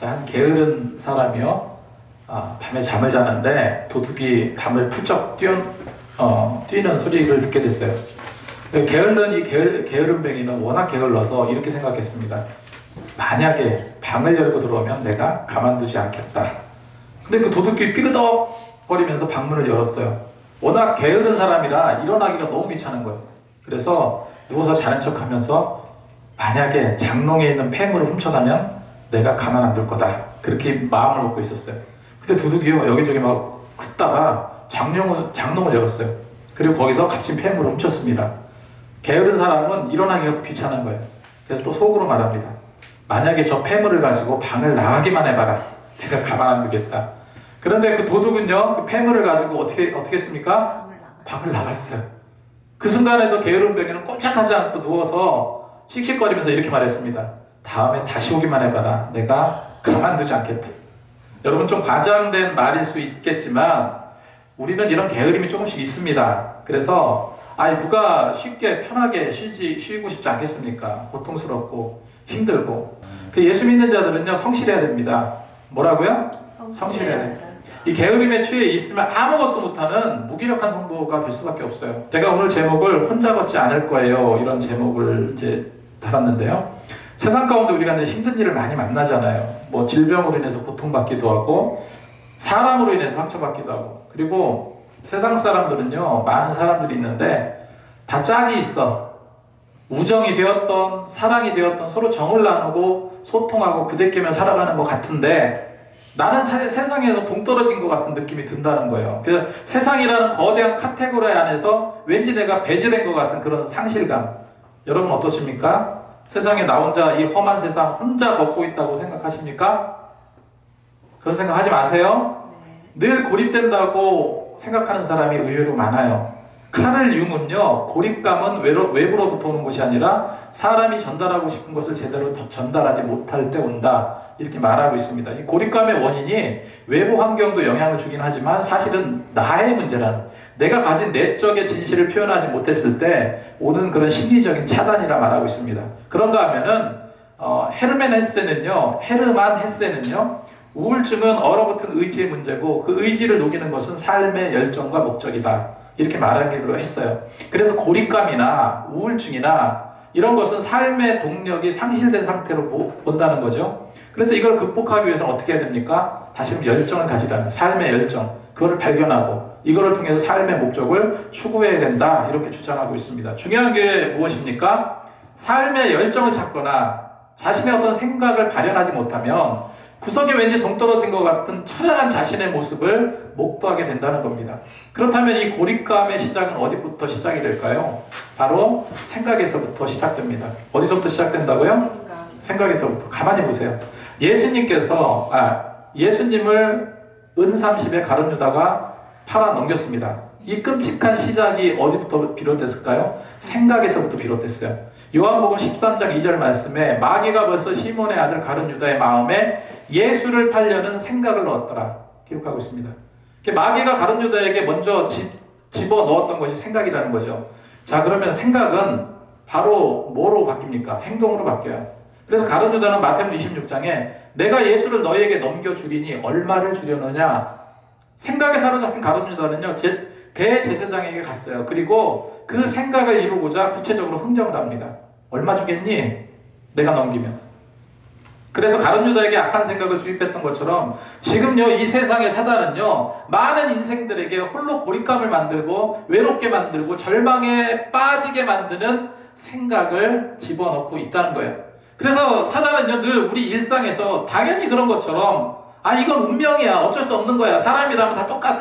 자, 한 게으른 사람이요. 아, 밤에 잠을 자는데 도둑이 밤을 풀쩍 뛰어, 어, 뛰는 소리를 듣게 됐어요. 게을른 이 게으, 게으름뱅이는 워낙 게을러서 이렇게 생각했습니다. 만약에 방을 열고 들어오면 내가 가만두지 않겠다. 근데 그 도둑이 삐그덕거리면서 방문을 열었어요. 워낙 게으른 사람이라 일어나기가 너무 귀찮은 거예요. 그래서 누워서 자는 척 하면서 만약에 장롱에 있는 폐물을 훔쳐가면 내가 가만 안둘 거다. 그렇게 마음을 먹고 있었어요. 근데 도둑이요, 여기저기 막 훑다가 장롱을, 장롱을 열었어요. 그리고 거기서 값진 폐물을 훔쳤습니다. 게으른 사람은 일어나기가 또 귀찮은 거예요. 그래서 또 속으로 말합니다. 만약에 저 폐물을 가지고 방을 나가기만 해봐라. 내가 가만 안 두겠다. 그런데 그 도둑은요, 그 폐물을 가지고 어떻게, 어떻게 했습니까? 방을 나갔어요. 그 순간에도 게으른 병이는 꼼짝하지 않고 누워서 씩씩거리면서 이렇게 말했습니다. 다음에 다시 오기만 해봐라. 내가 가만두지 않겠다. 여러분 좀 과장된 말일 수 있겠지만 우리는 이런 게으름이 조금씩 있습니다. 그래서 아니 누가 쉽게 편하게 쉬지 쉬고 싶지 않겠습니까? 고통스럽고 힘들고 그 예수 믿는 자들은요 성실해야 됩니다. 뭐라고요? 성실해야 돼. 이 게으름에 취해 있으면 아무것도 못하는 무기력한 성도가 될 수밖에 없어요. 제가 오늘 제목을 혼자 걷지 않을 거예요. 이런 제목을 이제 달았는데요. 세상 가운데 우리가 이제 힘든 일을 많이 만나잖아요. 뭐 질병으로 인해서 고통받기도 하고 사람으로 인해서 상처받기도 하고 그리고 세상 사람들은요 많은 사람들이 있는데 다 짝이 있어. 우정이 되었던 사랑이 되었던 서로 정을 나누고 소통하고 부대끼며 살아가는 것 같은데 나는 사- 세상에서 동떨어진 것 같은 느낌이 든다는 거예요. 그래서 세상이라는 거대한 카테고리 안에서 왠지 내가 배제된 것 같은 그런 상실감. 여러분 어떠십니까? 세상에 나 혼자 이 험한 세상 혼자 걷고 있다고 생각하십니까? 그런 생각 하지 마세요. 네. 늘 고립된다고 생각하는 사람이 의외로 많아요. 카를 융은요, 고립감은 외로, 외부로부터 오는 것이 아니라 사람이 전달하고 싶은 것을 제대로 더 전달하지 못할 때 온다. 이렇게 말하고 있습니다. 이 고립감의 원인이 외부 환경도 영향을 주긴 하지만 사실은 나의 문제라는, 내가 가진 내적의 진실을 표현하지 못했을 때 오는 그런 심리적인 차단이라 말하고 있습니다. 그런가 하면은, 어, 헤르멘 헤세는요, 헤르만 헤세는요, 우울증은 얼어붙은 의지의 문제고 그 의지를 녹이는 것은 삶의 열정과 목적이다. 이렇게 말하기로 했어요. 그래서 고립감이나 우울증이나 이런 것은 삶의 동력이 상실된 상태로 보- 본다는 거죠. 그래서 이걸 극복하기 위해서는 어떻게 해야 됩니까? 다시금 열정을 가지라는 삶의 열정, 그거를 발견하고 이거를 통해서 삶의 목적을 추구해야 된다. 이렇게 주장하고 있습니다. 중요한 게 무엇입니까? 삶의 열정을 찾거나 자신의 어떤 생각을 발현하지 못하면 구석에 왠지 동떨어진 것 같은 처량한 자신의 모습을 목도하게 된다는 겁니다. 그렇다면 이 고립감의 시작은 어디부터 시작이 될까요? 바로 생각에서부터 시작됩니다. 어디서부터 시작된다고요? 생각. 생각에서부터. 가만히 보세요. 예수님께서, 아, 예수님을 은30에 가룟 유다가 팔아 넘겼습니다. 이 끔찍한 시작이 어디부터 비롯됐을까요? 생각에서부터 비롯됐어요. 요한복음 13장 2절 말씀에 마귀가 벌써 시몬의 아들 가룟 유다의 마음에 예수를 팔려는 생각을 넣었더라. 기록하고 있습니다. 마귀가 가룟 유다에게 먼저 집, 집어 넣었던 것이 생각이라는 거죠. 자, 그러면 생각은 바로 뭐로 바뀝니까? 행동으로 바뀌어요. 그래서 가룟 유다는 마태복음 26장에 내가 예수를 너희에게 넘겨 주리니 얼마를 주려느냐? 생각에 사로잡힌 가룟 유다는요, 제, 대제사장에게 갔어요. 그리고 그 생각을 이루고자 구체적으로 흥정을 합니다. 얼마 주겠니? 내가 넘기면. 그래서 가룟 유다에게 악한 생각을 주입했던 것처럼 지금요 이 세상의 사단은요 많은 인생들에게 홀로 고립감을 만들고 외롭게 만들고 절망에 빠지게 만드는 생각을 집어넣고 있다는 거예요. 그래서 사단은요 늘 우리 일상에서 당연히 그런 것처럼 아 이건 운명이야 어쩔 수 없는 거야 사람이라면 다 똑같아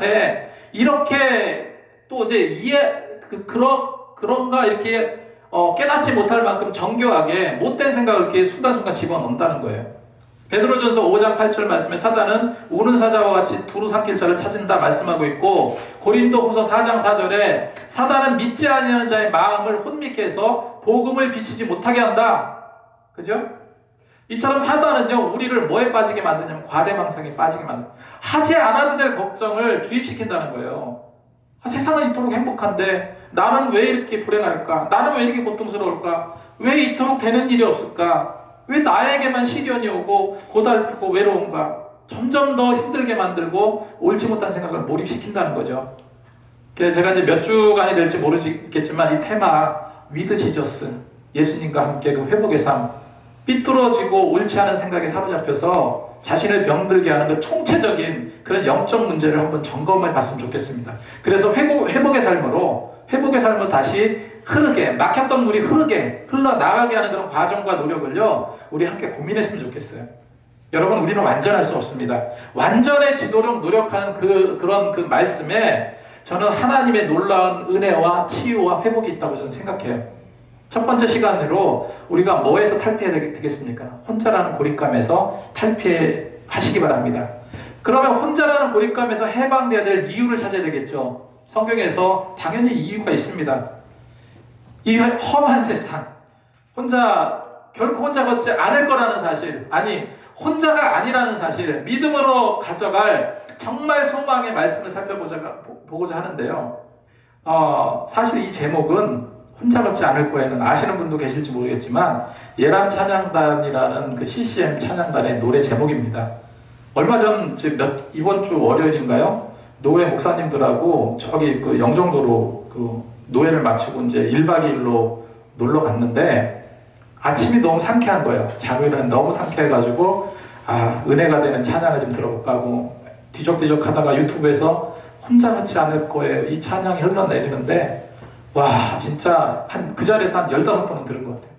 이렇게 또 이제 이해 그 그런 그런가 이렇게 어, 깨닫지 못할 만큼 정교하게 못된 생각을 이렇게 순간순간 집어넣는다는 거예요. 베드로전서 5장 8절 말씀에 사단은 우는 사자와 같이 두루 삼킬 자를 찾은다 말씀하고 있고 고린도후서 4장 4절에 사단은 믿지 아니하는 자의 마음을 혼미케 해서 복음을 비치지 못하게 한다. 그죠? 이처럼 사단은요 우리를 뭐에 빠지게 만드냐면 과대망상에 빠지게 만든 하지 않아도 될 걱정을 주입시킨다는 거예요. 아, 세상은 이토록 행복한데 나는 왜 이렇게 불행할까? 나는 왜 이렇게 고통스러울까? 왜 이토록 되는 일이 없을까? 왜 나에게만 시련이 오고 고달프고 외로운가? 점점 더 힘들게 만들고 옳지 못한 생각을 몰입시킨다는 거죠. 그래서 제가 이제 몇 주간이 될지 모르겠지만 이 테마 위드 지저스 예수님과 함께 그 회복의 삶 삐뚤어지고 옳지 않은 생각에 사로잡혀서 자신을 병들게 하는 그 총체적인 그런 영적 문제를 한번 점검해 봤으면 좋겠습니다. 그래서 회복, 회복의 삶으로 회복의 삶을 다시 흐르게 막혔던 물이 흐르게 흘러나가게 하는 그런 과정과 노력을요 우리 함께 고민했으면 좋겠어요. 여러분 우리는 완전할 수 없습니다. 완전해지도록 노력하는 그 그런 그 말씀에 저는 하나님의 놀라운 은혜와 치유와 회복이 있다고 저는 생각해요. 첫 번째 시간으로 우리가 뭐에서 탈피해야 되겠습니까? 혼자라는 고립감에서 탈피하시기 바랍니다. 그러면 혼자라는 고립감에서 해방돼야 될 이유를 찾아야 되겠죠. 성경에서 당연히 이유가 있습니다. 이 험한 세상, 혼자 결코 혼자 걷지 않을 거라는 사실, 아니 혼자가 아니라는 사실, 믿음으로 가져갈 정말 소망의 말씀을 살펴보자 보고자 하는데요. 어, 사실 이 제목은 혼자 걷지 않을 거에는 아시는 분도 계실지 모르겠지만 예람 찬양단이라는 그 CCM 찬양단의 노래 제목입니다. 얼마 전 몇, 이번 주 월요일인가요? 노회 목사님들하고 저기 그 영종도로 그 노예를 마치고 이제 1박 2일로 놀러 갔는데 아침이 너무 상쾌한 거예요. 자루에는 너무 상쾌해가지고 아 은혜가 되는 찬양을 좀 들어볼까 하고 뒤적뒤적 하다가 유튜브에서 혼자 같지 않을 거예요. 이 찬양이 흘러내리는데 와 진짜 한 그 자리에서 한 15번은 들은 것 같아요.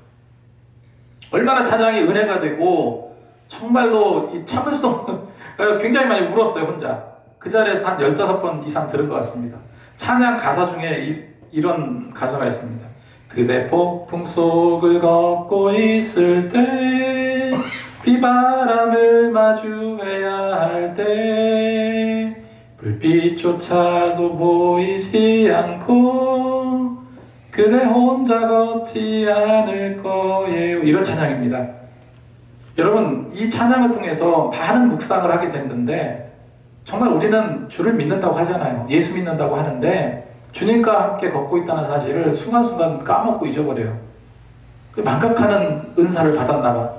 얼마나 찬양이 은혜가 되고 정말로 이 참을 수 없는 굉장히 많이 울었어요 혼자. 그 자리에서 한 15번 이상 들은 것 같습니다. 찬양 가사 중에 이, 이런 가사가 있습니다. 그대 폭풍 속을 걷고 있을 때 비바람을 마주해야 할 때 불빛조차도 보이지 않고 그대 혼자 걷지 않을 거예요. 이런 찬양입니다. 여러분 이 찬양을 통해서 많은 묵상을 하게 됐는데 정말 우리는 주를 믿는다고 하잖아요. 예수 믿는다고 하는데 주님과 함께 걷고 있다는 사실을 순간순간 까먹고 잊어버려요. 그 망각하는 은사를 받았나 봐.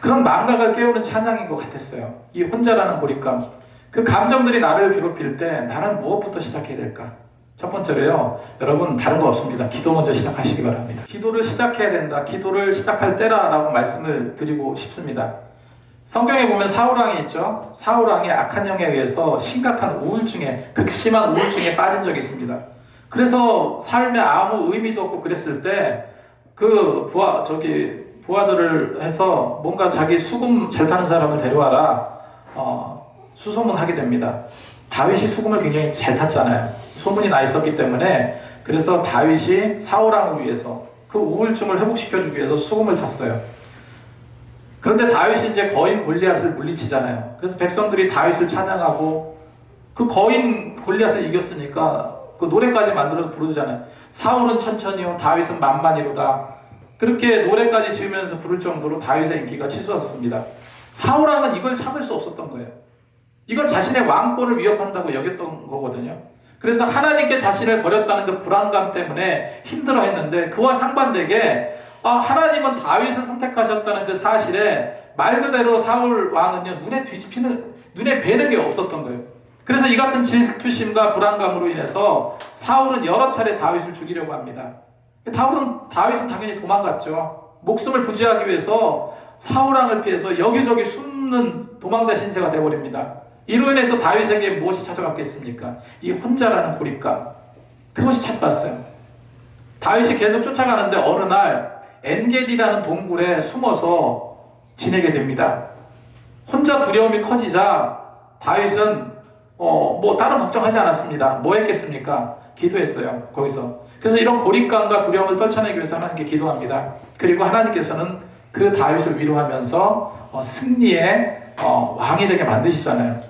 그런 망각을 깨우는 찬양인 것 같았어요. 이 혼자라는 고립감. 그 감정들이 나를 괴롭힐 때 나는 무엇부터 시작해야 될까? 첫 번째로요, 여러분 다른 거 없습니다. 기도 먼저 시작하시기 바랍니다. 기도를 시작해야 된다. 기도를 시작할 때라라고 말씀을 드리고 싶습니다. 성경에 보면 사울왕이 있죠. 사울왕이 악한 영에 의해서 심각한 우울증에 극심한 우울증에 빠진 적이 있습니다. 그래서 삶에 아무 의미도 없고 그랬을 때 그 부하 저기 부하들을 해서 뭔가 자기 수금 잘 타는 사람을 데려와라 어, 수소문하게 됩니다. 다윗이 수금을 굉장히 잘 탔잖아요. 소문이 나 있었기 때문에 그래서 다윗이 사울왕을 위해서 그 우울증을 회복시켜주기 위해서 수금을 탔어요. 그런데 다윗이 이제 거인 골리앗을 물리치잖아요. 그래서 백성들이 다윗을 찬양하고 그 거인 골리앗을 이겼으니까 그 노래까지 만들어서 부르잖아요. 사울은 천천히요, 다윗은 만만히로다. 그렇게 노래까지 지으면서 부를 정도로 다윗의 인기가 치솟았습니다. 사울왕은 이걸 참을 수 없었던 거예요. 이건 자신의 왕권을 위협한다고 여겼던 거거든요. 그래서 하나님께 자신을 버렸다는 그 불안감 때문에 힘들어 했는데 그와 상반되게 아, 하나님은 다윗을 선택하셨다는 그 사실에 말 그대로 사울 왕은요 눈에 뒤집히는 눈에 뵈는 게 없었던 거예요. 그래서 이 같은 질투심과 불안감으로 인해서 사울은 여러 차례 다윗을 죽이려고 합니다. 다윗은, 다윗은 당연히 도망갔죠. 목숨을 부지하기 위해서 사울 왕을 피해서 여기저기 숨는 도망자 신세가 되어버립니다. 이로 인해서 다윗에게 무엇이 찾아왔겠습니까? 이 혼자라는 고립감. 그것이 찾아왔어요. 다윗이 계속 쫓아가는데 어느 날 엔게디라는 동굴에 숨어서 지내게 됩니다. 혼자 두려움이 커지자 다윗은 어, 뭐 다른 걱정하지 않았습니다. 뭐 했겠습니까? 기도했어요. 거기서. 그래서 이런 고립감과 두려움을 떨쳐내기 위해서 하나님께 기도합니다. 그리고 하나님께서는 그 다윗을 위로하면서 어, 승리의 어, 왕이 되게 만드시잖아요.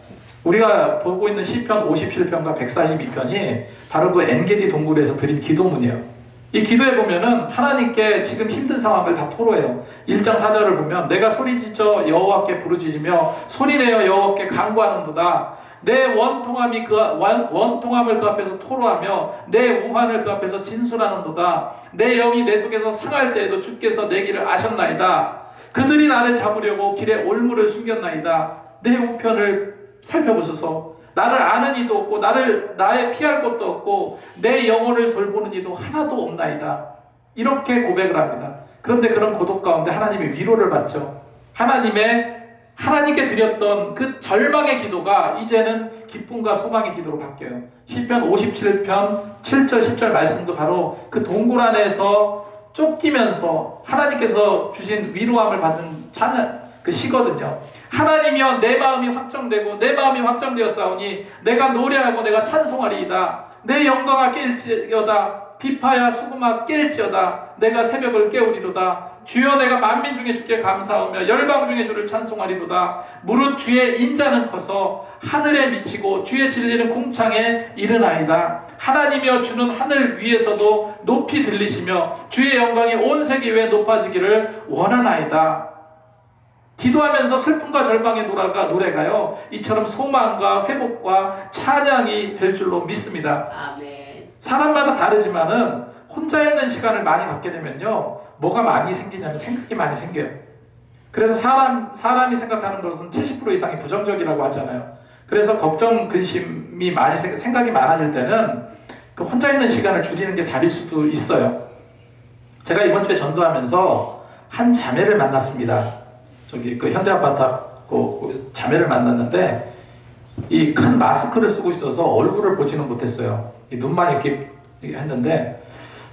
우리가 보고 있는 시편 57편과 142편이 바로 그 엔게디 동굴에서 드린 기도문이에요. 이 기도에 보면은 하나님께 지금 힘든 상황을 다 토로해요. 1장 4절을 보면 내가 소리지쳐 여호와께 부르짖으며 소리내어 여호와께 간구하는도다. 내 원통함이 그 원, 원통함을 그 앞에서 토로하며 내 우환을 그 앞에서 진술하는도다. 내 영이 내 속에서 상할 때에도 주께서 내 길을 아셨나이다. 그들이 나를 잡으려고 길에 올무를 숨겼나이다. 내 우편을 살펴보소서. 나를 아는 이도 없고 나를 나의 피할 곳도 없고 내 영혼을 돌보는 이도 하나도 없나이다. 이렇게 고백을 합니다. 그런데 그런 고독 가운데 하나님의 위로를 받죠. 하나님의 하나님께 드렸던 그 절망의 기도가 이제는 기쁨과 소망의 기도로 바뀌어요. 시편 57편 7절 10절 말씀도 바로 그 동굴 안에서 쫓기면서 하나님께서 주신 위로함을 받는 찬양 그 시거든요. 하나님이여 내 마음이 확정되고 내 마음이 확정되었사오니 내가 노래하고 내가 찬송하리이다. 내 영광아 깰지어다. 비파야 수금아 깰지어다. 내가 새벽을 깨우리로다. 주여 내가 만민 중에 주께 감사하며 열방 중에 주를 찬송하리로다. 무릇 주의 인자는 커서 하늘에 미치고 주의 진리는 궁창에 이르나이다. 하나님이여 주는 하늘 위에서도 높이 들리시며 주의 영광이 온 세계 위에 높아지기를 원하나이다. 기도하면서 슬픔과 절망의 노래가, 노래가요, 이처럼 소망과 회복과 찬양이 될 줄로 믿습니다. 아멘. 사람마다 다르지만은 혼자 있는 시간을 많이 갖게 되면요, 뭐가 많이 생기냐면 생각이 많이 생겨요. 그래서 사람, 사람이 생각하는 것은 70% 이상이 부정적이라고 하잖아요. 그래서 걱정, 근심이 많이, 생- 생각이 많아질 때는 그 혼자 있는 시간을 줄이는 게 답일 수도 있어요. 제가 이번 주에 전도하면서 한 자매를 만났습니다. 저기 그 현대아파트 그 자매를 만났는데 이 큰 마스크를 쓰고 있어서 얼굴을 보지는 못했어요. 이 눈만 이렇게 했는데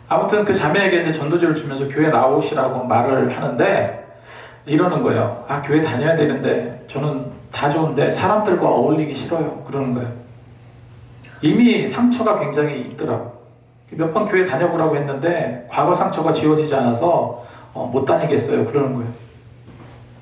아무튼 그 자매에게 이제 전도지를 주면서 교회 나오시라고 말을 하는데 이러는 거예요. 아 교회 다녀야 되는데 저는 다 좋은데 사람들과 어울리기 싫어요. 그러는 거예요. 이미 상처가 굉장히 있더라고. 몇 번 교회 다녀보라고 했는데 과거 상처가 지워지지 않아서 어, 못 다니겠어요. 그러는 거예요.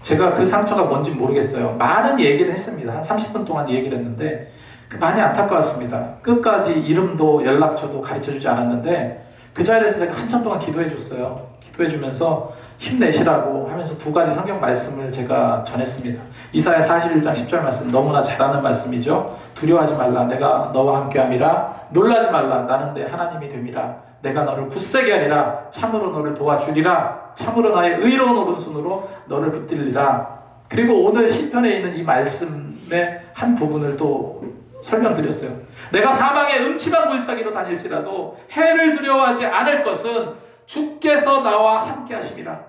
제가 그 상처가 뭔지 모르겠어요. 많은 얘기를 했습니다. 한 30분 동안 얘기를 했는데 그 많이 안타까웠습니다. 끝까지 이름도 연락처도 가르쳐 주지 않았는데 그 자리에서 제가 한참 동안 기도해 줬어요. 기도해 주면서 힘내시라고 하면서 두 가지 성경 말씀을 제가 전했습니다. 이사야 41장 10절 말씀 너무나 잘하는 말씀이죠. 두려워하지 말라 내가 너와 함께함이라 놀라지 말라 나는 내 하나님이 됨이라 내가 너를 굳세게 하리라 참으로 너를 도와주리라 참으로 나의 의로운 오른손으로 너를 붙들리라 그리고 오늘 시편에 있는 이 말씀의 한 부분을 또 설명드렸어요. 내가 사망의 음침한 골짜기로 다닐지라도 해를 두려워하지 않을 것은 주께서 나와 함께 하심이라.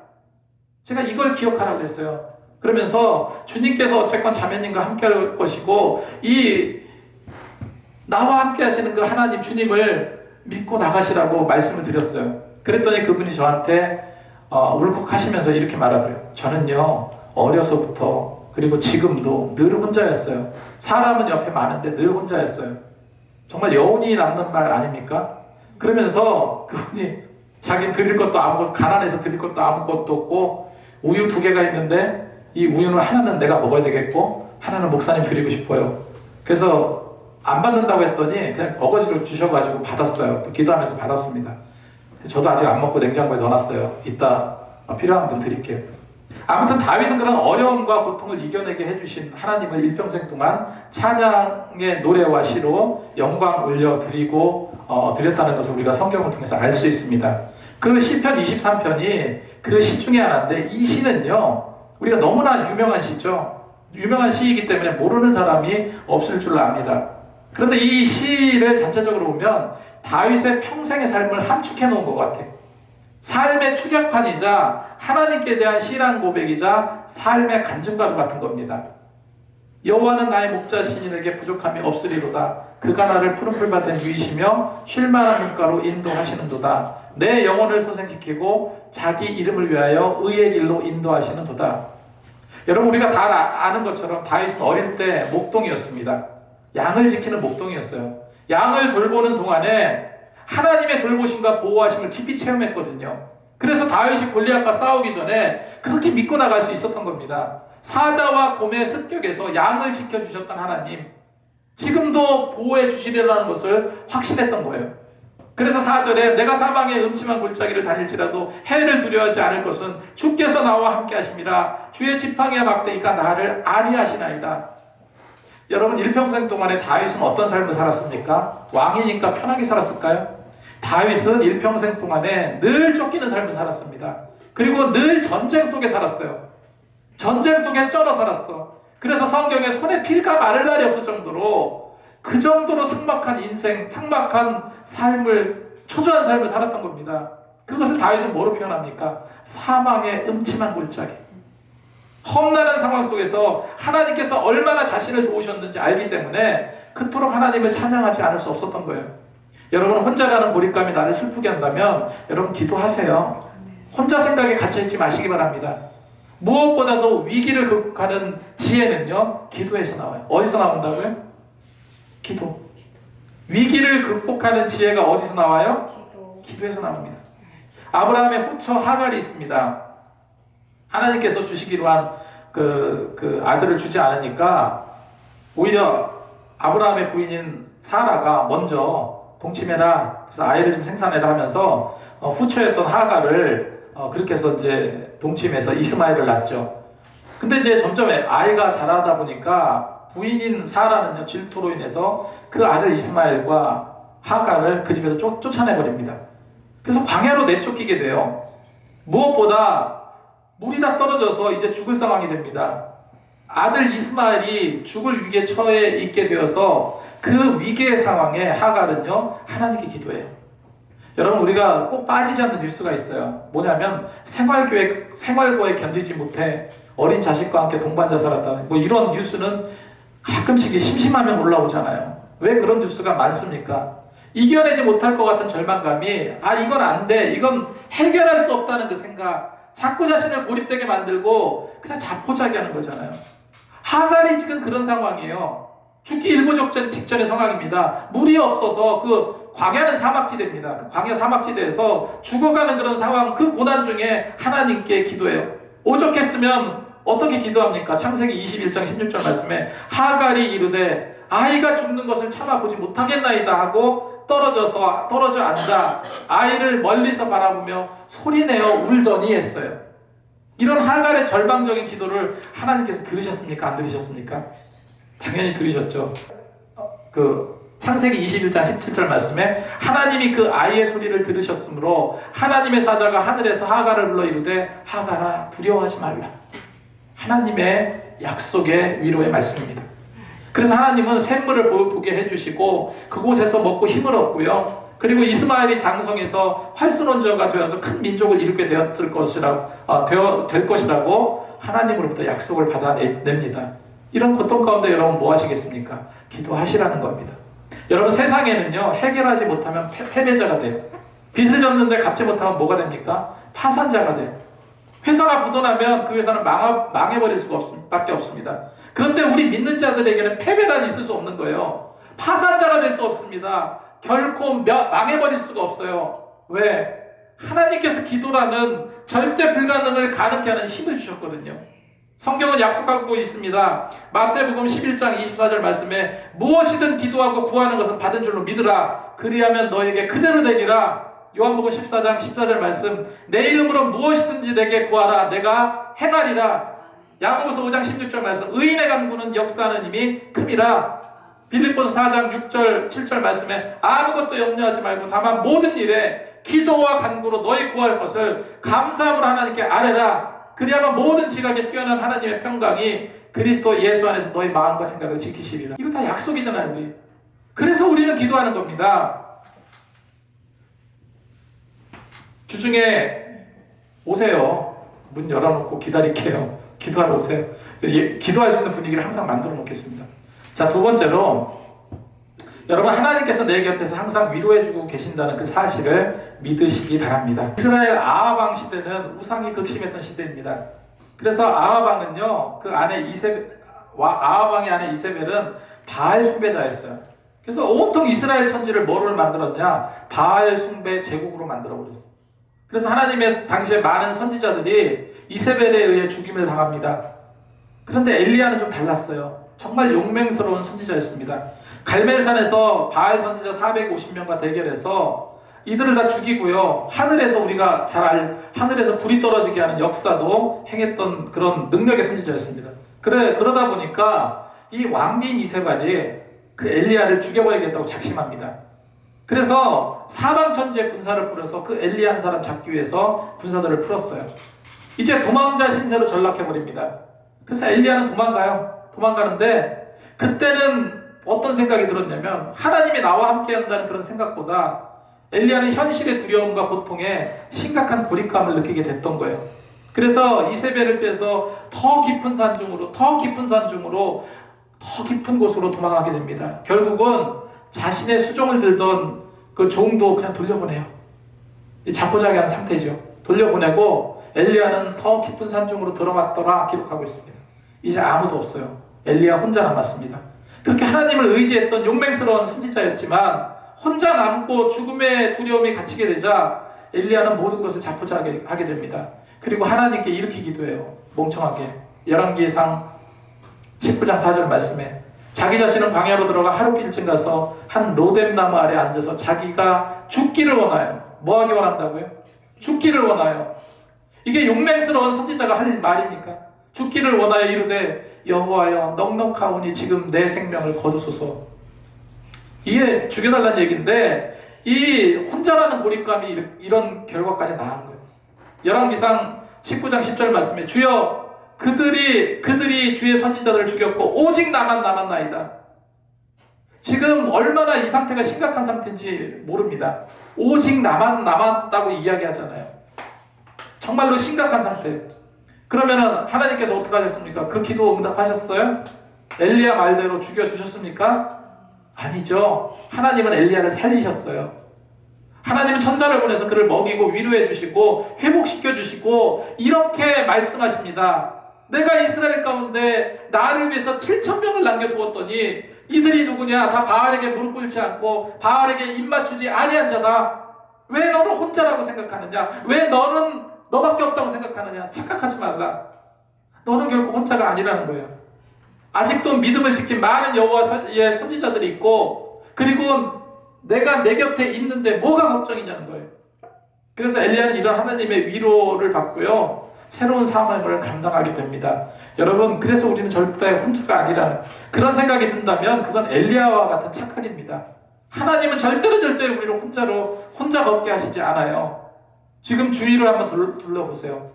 제가 이걸 기억하라고 했어요. 그러면서 주님께서 어쨌건 자매님과 함께 할 것이고 이 나와 함께 하시는 그 하나님 주님을 믿고 나가시라고 말씀을 드렸어요. 그랬더니 그분이 저한테 어, 울컥하시면서 이렇게 말하더래요. 저는요 어려서부터 그리고 지금도 늘 혼자였어요. 사람은 옆에 많은데 늘 혼자였어요. 정말 여운이 남는 말 아닙니까? 그러면서 그분이 자기 드릴 것도 아무것도 가난해서 드릴 것도 아무것도 없고 우유 두 개가 있는데 이 우유는 하나는 내가 먹어야 되겠고 하나는 목사님 드리고 싶어요. 그래서 안 받는다고 했더니 그냥 어거지로 주셔가지고 받았어요. 또 기도하면서 받았습니다. 저도 아직 안 먹고 냉장고에 넣어놨어요. 이따 필요한 분 드릴게요. 아무튼 다윗은 그런 어려움과 고통을 이겨내게 해주신 하나님을 일평생 동안 찬양의 노래와 시로 영광 올려 드리고 어, 드렸다는 것을 우리가 성경을 통해서 알 수 있습니다. 그 시편 23편이 그 시 중에 하나인데 이 시는요 우리가 너무나 유명한 시죠. 유명한 시이기 때문에 모르는 사람이 없을 줄 압니다. 그런데 이 시를 전체적으로 보면 다윗의 평생의 삶을 함축해 놓은 것 같아. 삶의 축약판이자 하나님께 대한 신앙 고백이자 삶의 간증과도 같은 겁니다. 여호와는 나의 목자시니 내게 부족함이 없으리로다. 그가 나를 푸른 풀 밭에 누이시며 쉴만한 물가로 인도하시는도다. 내 영혼을 소생시키고 자기 이름을 위하여 의의 길로 인도하시는도다. 여러분 우리가 다 아- 아는 것처럼 다윗은 어릴 때 목동이었습니다. 양을 지키는 목동이었어요. 양을 돌보는 동안에 하나님의 돌보심과 보호하심을 깊이 체험했거든요. 그래서 다윗이 골리앗과 싸우기 전에 그렇게 믿고 나갈 수 있었던 겁니다. 사자와 곰의 습격에서 양을 지켜주셨던 하나님, 지금도 보호해 주시리라는 것을 확신했던 거예요. 그래서 4절에 내가 사망의 음침한 골짜기를 다닐지라도 해를 두려워하지 않을 것은 주께서 나와 함께 하심이라 주의 지팡이와 막대기가 나를 안위하시나이다. 여러분 일평생 동안에 다윗은 어떤 삶을 살았습니까? 왕이니까 편하게 살았을까요? 다윗은 일평생 동안에 늘 쫓기는 삶을 살았습니다. 그리고 늘 전쟁 속에 살았어요. 전쟁 속에 쩔어 살았어. 그래서 성경에 손에 피가 마를 날이 없을 정도로 그 정도로 삭막한 인생, 삭막한 삶을 초조한 삶을 살았던 겁니다. 그것을 다윗은 뭐로 표현합니까? 사망의 음침한 골짜기. 험난한 상황 속에서 하나님께서 얼마나 자신을 도우셨는지 알기 때문에 그토록 하나님을 찬양하지 않을 수 없었던 거예요. 여러분 혼자라는 고립감이 나를 슬프게 한다면 여러분 기도하세요. 혼자 생각에 갇혀 있지 마시기 바랍니다. 무엇보다도 위기를 극복하는 지혜는요 기도에서 나와요. 어디서 나온다고요? 기도. 위기를 극복하는 지혜가 어디서 나와요? 기도. 기도에서 나옵니다. 아브라함의 후처 하갈이 있습니다. 하나님께서 주시기로 한 그, 그 아들을 주지 않으니까 오히려 아브라함의 부인인 사라가 먼저 동침해라. 그래서 아이를 좀 생산해라 하면서 어, 후처였던 하갈을 어, 그렇게 해서 이제 동침해서 이스마엘을 낳죠. 근데 이제 점점 아이가 자라다 보니까 부인인 사라는요 질투로 인해서 그 아들 이스마엘과 하갈을 그 집에서 쫓, 쫓아내버립니다. 그래서 광야로 내쫓기게 돼요. 무엇보다 물이 다 떨어져서 이제 죽을 상황이 됩니다. 아들 이스마엘이 죽을 위기에 처해 있게 되어서 그 위기의 상황에 하갈은요 하나님께 기도해요. 여러분 우리가 꼭 빠지지 않는 뉴스가 있어요. 뭐냐면 생활교회 생활고에 견디지 못해 어린 자식과 함께 동반 자 살았다. 뭐 이런 뉴스는 가끔씩 심심하면 올라오잖아요. 왜 그런 뉴스가 많습니까? 이겨내지 못할 것 같은 절망감이 아 이건 안 돼. 이건 해결할 수 없다는 그 생각. 자꾸 자신을 고립되게 만들고 그냥 자포자기하는 거잖아요. 하갈이 지금 그런 상황이에요. 죽기 일보 적전 직전의 상황입니다. 물이 없어서 그 광야는 사막지대입니다. 그 광야 사막지대에서 죽어가는 그런 상황, 그 고난 중에 하나님께 기도해요. 오죽했으면 어떻게 기도합니까? 창세기 21장 16절 말씀에 하갈이 이르되 아이가 죽는 것을 참아보지 못하겠나이다 하고 떨어져서 떨어져 앉아 아이를 멀리서 바라보며 소리내어 울더니 했어요. 이런 하갈의 절망적인 기도를 하나님께서 들으셨습니까? 안 들으셨습니까? 당연히 들으셨죠. 어, 그 창세기 21장 17절 말씀에 하나님이 그 아이의 소리를 들으셨으므로 하나님의 사자가 하늘에서 하갈을 불러 이르되 하갈아 두려워하지 말라. 하나님의 약속의 위로의 말씀입니다. 그래서 하나님은 샘물을 보- 보게 해주시고 그곳에서 먹고 힘을 얻고요. 그리고 이스마엘이 장성해서 활수론저가 되어서 큰 민족을 이루게 되었을 것이라 어, 되어 될 것이라고 하나님으로부터 약속을 받아냅니다. 이런 고통 가운데 여러분 뭐 하시겠습니까? 기도하시라는 겁니다. 여러분 세상에는요 해결하지 못하면 패, 패배자가 돼요. 빚을 졌는데 갚지 못하면 뭐가 됩니까? 파산자가 돼요. 회사가 부도나면 그 회사는 망하, 망해버릴 수가 없, 밖에 없습니다. 그런데 우리 믿는 자들에게는 패배란 있을 수 없는 거예요. 파산자가 될 수 없습니다. 결코 며- 망해버릴 수가 없어요. 왜? 하나님께서 기도라는 절대 불가능을 가능케 하는 힘을 주셨거든요. 성경은 약속하고 있습니다. 마태복음 11장 24절 말씀에 무엇이든 기도하고 구하는 것은 받은 줄로 믿으라. 그리하면 너에게 그대로 되리라. 요한복음 14장 14절 말씀 내 이름으로 무엇이든지 내게 구하라. 내가 행하리라. 야고보서 5장 16절 말씀 의인의 간구는 역사하는 힘이 큼이라. 빌립보서 4장 6절 7절 말씀에 아무것도 염려하지 말고 다만 모든 일에 기도와 간구로 너희 구할 것을 감사함으로 하나님께 아뢰라. 그리하면 모든 지각에 뛰어난 하나님의 평강이 그리스도 예수 안에서 너희 마음과 생각을 지키시리라. 이거 다 약속이잖아요, 우리. 그래서 우리는 기도하는 겁니다. 주중에 오세요. 문 열어놓고 기다릴게요. 기도하러 오세요. 예, 기도할 수 있는 분위기를 항상 만들어 놓겠습니다. 자, 두 번째로 여러분 하나님께서 내 곁에서 항상 위로해주고 계신다는 그 사실을 믿으시기 바랍니다. 이스라엘 왕 시대는 우상이 극심했던 시대입니다. 그래서 아합 왕은요 그 안에 이세 아합 왕의 아내 이세벨은 바알 숭배자였어요. 그래서 온통 이스라엘 천지를 뭐를 만들었냐 바알 숭배 제국으로 만들어 버렸어요. 그래서 하나님의 당시에 많은 선지자들이 이세벨에 의해 죽임을 당합니다. 그런데 엘리야는 좀 달랐어요. 정말 용맹스러운 선지자였습니다. 갈멜산에서 바알 선지자 450명과 대결해서 이들을 다 죽이고요. 하늘에서 우리가 잘 알, 하늘에서 불이 떨어지게 하는 역사도 행했던 그런 능력의 선지자였습니다. 그래, 그러다 보니까 이 왕비인 이세발이 그 엘리야를 죽여버리겠다고 작심합니다. 그래서 사방천지에 군사를 풀어서 그 엘리야 한 사람 잡기 위해서 군사들을 풀었어요. 이제 도망자 신세로 전락해버립니다. 그래서 엘리야는 도망가요. 도망가는데 그때는 어떤 생각이 들었냐면 하나님이 나와 함께 한다는 그런 생각보다 엘리야는 현실의 두려움과 고통에 심각한 고립감을 느끼게 됐던 거예요. 그래서 이세벨을 빼서 더 깊은 산중으로 더 깊은 산중으로 더 깊은 곳으로 도망가게 됩니다. 결국은 자신의 수종을 들던 그 종도 그냥 돌려보내요. 이 자포자기한 상태죠. 돌려보내고 엘리야는 더 깊은 산중으로 들어갔더라 기록하고 있습니다. 이제 아무도 없어요. 엘리야 혼자 남았습니다. 그렇게 하나님을 의지했던 용맹스러운 선지자였지만 혼자 남고 죽음의 두려움이 갇히게 되자 엘리야는 모든 것을 자포자기하게 됩니다. 그리고 하나님께 이렇게 기도 해요. 멍청하게. 열왕기상 19장 4절 말씀에 자기 자신은 광야로 들어가 하루길쯤 가서 한 로뎀 나무 아래 앉아서 자기가 죽기를 원하요. 뭐 하기 원한다고요? 죽기를 원하요. 이게 용맹스러운 선지자가 할 말입니까? 죽기를 원하여 이르되 여호와여 넉넉하오니 지금 내 생명을 거두소서. 이게 죽여달라는 얘기인데 이 혼자라는 고립감이 이런 결과까지 나은 거예요. 열왕기상 19장 10절 말씀에 주여 그들이 그들이 주의 선지자들을 죽였고 오직 나만 남았나이다. 지금 얼마나 이 상태가 심각한 상태인지 모릅니다. 오직 나만 남았다고 이야기하잖아요. 정말로 심각한 상태. 그러면은 하나님께서 어떻게 하셨습니까? 그 기도 응답하셨어요? 엘리야 말대로 죽여 주셨습니까? 아니죠. 하나님은 엘리야를 살리셨어요. 하나님은 천사를 보내서 그를 먹이고 위로해 주시고 회복시켜 주시고 이렇게 말씀하십니다. 내가 이스라엘 가운데 나를 위해서 7천 명을 남겨 두었더니 이들이 누구냐? 다 바알에게 무릎 꿇지 않고 바알에게 입 맞추지 아니한 자다. 왜 너는 혼자라고 생각하느냐? 왜 너는 너밖에 없다고 생각하느냐? 착각하지 말라. 너는 결코 혼자가 아니라는 거예요. 아직도 믿음을 지킨 많은 여호와의 선지자들이 있고 그리고 내가 내 곁에 있는데 뭐가 걱정이냐는 거예요. 그래서 엘리야는 이런 하나님의 위로를 받고요. 새로운 사명을 감당하게 됩니다. 여러분, 그래서 우리는 절대 혼자가 아니라는 그런 생각이 든다면 그건 엘리야와 같은 착각입니다. 하나님은 절대로 절대로 우리를 혼자로 혼자 걷게 하시지 않아요. 지금 주위를 한번 둘- 둘러보세요.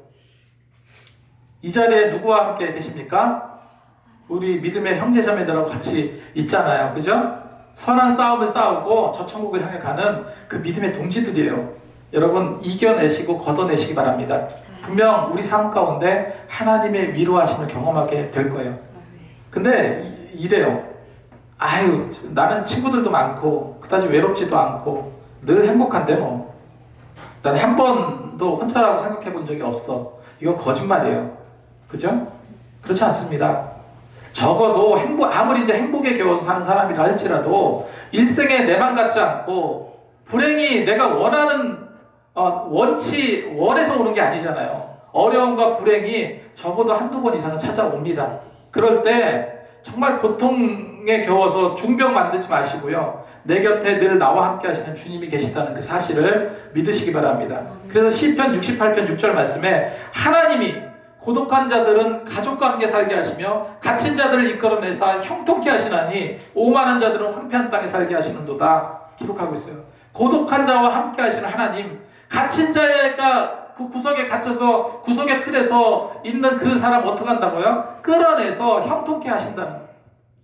이 자리에 누구와 함께 계십니까? 우리 믿음의 형제자매들하고 같이 있잖아요. 그죠? 선한 싸움을 싸우고 저 천국을 향해 가는 그 믿음의 동지들이에요. 여러분 이겨내시고 걷어내시기 바랍니다. 분명 우리 삶 가운데 하나님의 위로하심을 경험하게 될 거예요. 근데 이- 이래요. 아유 나는 친구들도 많고 그다지 외롭지도 않고 늘 행복한데 뭐. 나는 한 번도 혼자라고 생각해 본 적이 없어. 이건 거짓말이에요. 그죠? 그렇지 않습니다. 적어도 행복, 아무리 이제 행복에 겨워서 사는 사람이라 할지라도 일생에 내맘 같지 않고 불행이 내가 원하는 어, 원치 원해서 오는 게 아니잖아요. 어려움과 불행이 적어도 한두 번 이상은 찾아옵니다. 그럴 때 정말 고통에 겨워서 중병 만들지 마시고요. 내 곁에 늘 나와 함께 하시는 주님이 계시다는 그 사실을 믿으시기 바랍니다. 그래서 시편 68편 6절 말씀에 하나님이 고독한 자들은 가족과 함께 살게 하시며 갇힌 자들을 이끌어내사 형통케 하시나니 오만한 자들은 황폐한 땅에 살게 하시는도다 기록하고 있어요. 고독한 자와 함께 하시는 하나님, 갇힌 자가 그 구석에 갇혀서 구석의 틀에서 있는 그 사람 어떻게 한다고요? 끌어내서 형통케 하신다는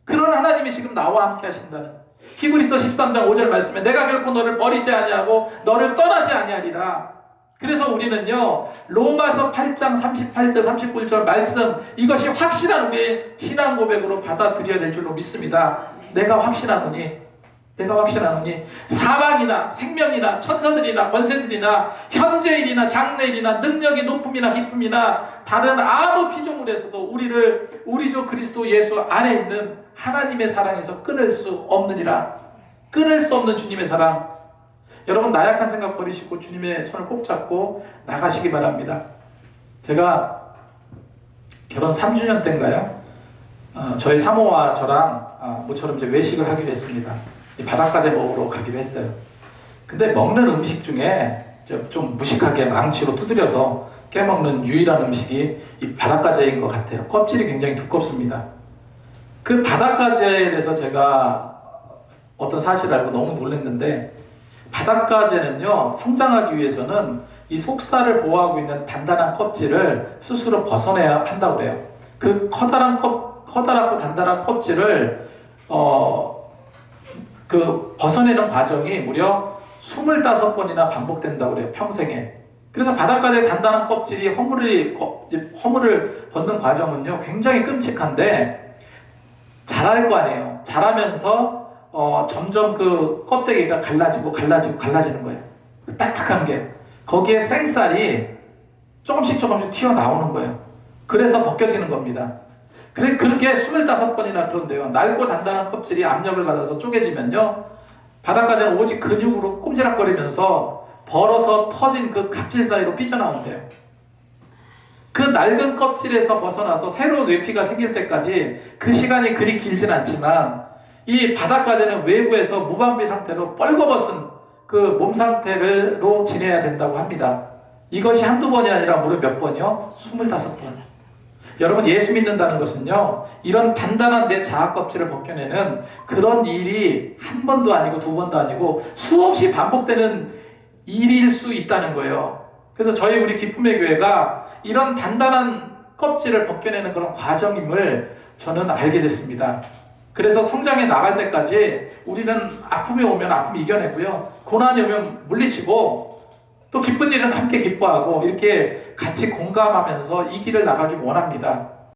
그런 하나님이 지금 나와 함께 하신다는 히브리서 13장 5절 말씀에 내가 결코 너를 버리지 아니하고 너를 떠나지 아니하리라. 그래서 우리는요 로마서 8장 38절 39절 말씀 이것이 확실한 우리의 신앙 고백으로 받아들여야 될 줄로 믿습니다. 내가 확신하노니 내가 확신하노니 사망이나 생명이나 천사들이나 권세들이나 현재일이나 장래일이나 능력이 높음이나 깊음이나 다른 아무 피조물에서도 우리를 우리 주 그리스도 예수 안에 있는 하나님의 사랑에서 끊을 수 없느니라 끊을 수 없는 주님의 사랑 여러분 나약한 생각 버리시고 주님의 손을 꼭 잡고 나가시기 바랍니다. 제가 결혼 3주년 때인가요? 어, 저희 사모와 저랑 어, 모처럼 이제 외식을 하기로 했습니다. 이 바닷가재 먹으러 가기로 했어요. 근데 먹는 음식 중에 좀- 좀 무식하게 망치로 두드려서 깨먹는 유일한 음식이 이 바닷가재인 것 같아요. 껍질이 굉장히 두껍습니다. 그 바닷가재에 대해서 제가 어떤 사실을 알고 너무 놀랐는데 바닷가재는요 성장하기 위해서는 이 속살을 보호하고 있는 단단한 껍질을 스스로 벗어내야 한다고 그래요. 그 커다란 컵, 커다랗고 단단한 껍질을 어, 그 벗어내는 과정이 무려 25번이나 반복된다고 그래요. 평생에. 그래서 바닷가의 단단한 껍질이 허물이 거- 허물을 벗는 과정은요 굉장히 끔찍한데 자랄 거 아니에요. 자라면서 어, 점점 그 껍데기가 갈라지고 갈라지고 갈라지는 거예요. 그 딱딱한 게 거기에 생쌀이 조금씩 조금씩 튀어나오는 거예요. 그래서 벗겨지는 겁니다. 그래, 그렇게 25번이나 그런데요. 낡고 단단한 껍질이 압력을 받아서 쪼개지면요. 바닷가재는 오직 근육으로 꼼지락거리면서 벌어서 터진 그 각질 사이로 삐져나온대요. 그 낡은 껍질에서 벗어나서 새로운 외피가 생길 때까지 그 시간이 그리 길진 않지만 이 바닷가재는 외부에서 무방비 상태로 뻘거벗은 그 몸 상태로 지내야 된다고 합니다. 이것이 한두 번이 아니라 무려 몇 번이요? 25번. 여러분 예수 믿는다는 것은요 이런 단단한 내 자아 껍질을 벗겨내는 그런 일이 한 번도 아니고 두 번도 아니고 수없이 반복되는 일일 수 있다는 거예요. 그래서 저희 우리 기쁨의 교회가 이런 단단한 껍질을 벗겨내는 그런 과정임을 저는 알게 됐습니다. 그래서 성장해 나갈 때까지 우리는 아픔이 오면 아픔 이겨내고요. 고난이 오면 물리치고 또 기쁜 일은 함께 기뻐하고 이렇게 같이 공감하면서 이 길을 나가기 원합니다.